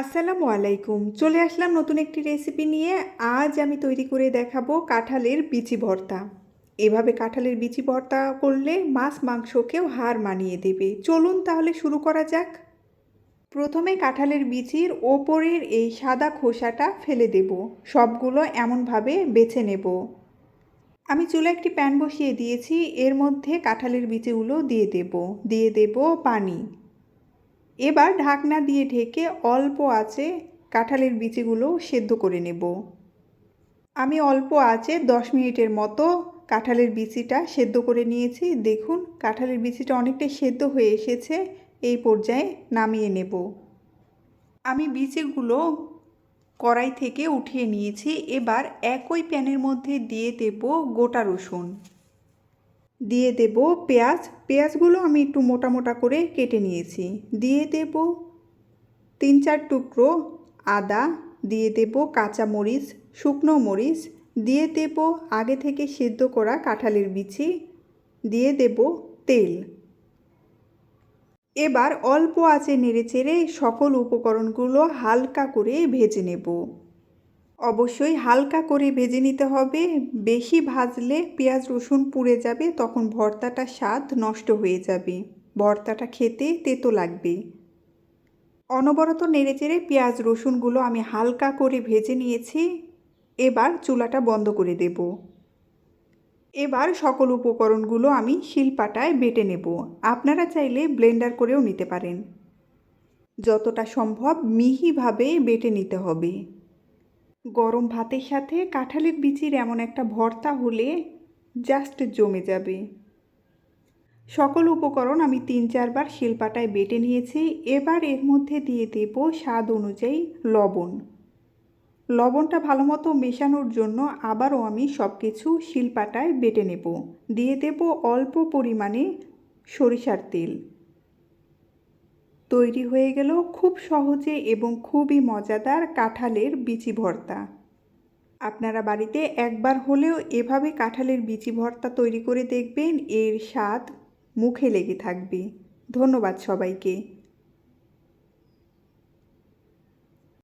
আসসালামু আলাইকুম। চলে আসলাম নতুন একটি রেসিপি নিয়ে। আজ আমি তৈরি করে দেখাবো কাঁঠালের বিচি ভর্তা। এভাবে কাঁঠালের বিচি ভর্তা করলে মাছ মাংসকেও হার মানিয়ে দেবে। চলুন তাহলে শুরু করা যাক। প্রথমে কাঁঠালের বিচির ওপরের এই সাদা খোসাটা ফেলে দেব। সবগুলো এমনভাবে বেছে নেব। আমি চুলা একটি প্যান বসিয়ে দিয়েছি। এর মধ্যে কাঁঠালের বিচিগুলো দিয়ে দেব। দিয়ে দেব পানি। এবার ঢাকনা দিয়ে ঢেকে অল্প আছে কাঁঠালের বিচিগুলো সেদ্ধ করে নেব। আমি অল্প আছে দশ মিনিটের মতো কাঁঠালের বিচিটা সেদ্ধ করে নিয়েছি। দেখুন, কাঁঠালের বিচিটা অনেকটাই সেদ্ধ হয়ে এসেছে। এই পর্যায়ে নামিয়ে নেব। আমি বিচিগুলো কড়াই থেকে উঠিয়ে নিয়েছি। এবার একই প্যানের মধ্যে দিয়ে দেব গোটা রসুন। দিয়ে দেব পেঁয়াজ। পেঁয়াজগুলো আমি একটু মোটা মোটা করে কেটে নিয়েছি। দিয়ে দেব তিন চার টুকরো আদা। দিয়ে দেব কাঁচা মরিচ, শুকনো মরিচ। দিয়ে দেব আগে থেকে সিদ্ধ করা কাঁঠালের বিচি। দিয়ে দেব তেল। এবার অল্প আঁচে নেড়ে চেড়ে সকল উপকরণগুলো হালকা করে ভেজে নেব। অবশ্যই হালকা করে ভেজে নিতে হবে। বেশি ভাজলে পেঁয়াজ রসুন পুড়ে যাবে, তখন ভর্তাটা স্বাদ নষ্ট হয়ে যাবে। ভর্তাটা খেতে তেতো লাগবে। অনবরত নেড়েচেড়ে পেঁয়াজ রসুনগুলো আমি হালকা করে ভেজে নিয়েছি। এবার চুলাটা বন্ধ করে দেব। এবার সকল উপকরণগুলো আমি শিলপাটায় বেটে নেব। আপনারা চাইলে ব্লেন্ডার করেও নিতে পারেন। যতটা সম্ভব মিহিভাবে বেটে নিতে হবে। গরম ভাতের সাথে কাঁঠালের বিচির এমন একটা ভর্তা হলে জাস্ট জমে যাবে। সকল উপকরণ আমি তিন চারবার শিলপাটায় বেটে নিয়েছি। এবার এর মধ্যে দিয়ে দেব স্বাদ অনুযায়ী লবণ। লবণটা ভালো মতো মেশানোর জন্য আবারও আমি সব কিছু শিলপাটায় বেটে নেব। দিয়ে দেব অল্প পরিমাণে সরিষার তেল। তৈরি হয়ে গেল খুব সহজে এবং খুবই মজাদার কাঁঠালের বিচি ভর্তা। আপনারা বাড়িতে একবার হলেও এভাবে কাঁঠালের বিচি ভর্তা তৈরি করে দেখবেন, এর স্বাদ মুখে লেগে থাকবে। ধন্যবাদ সবাইকে।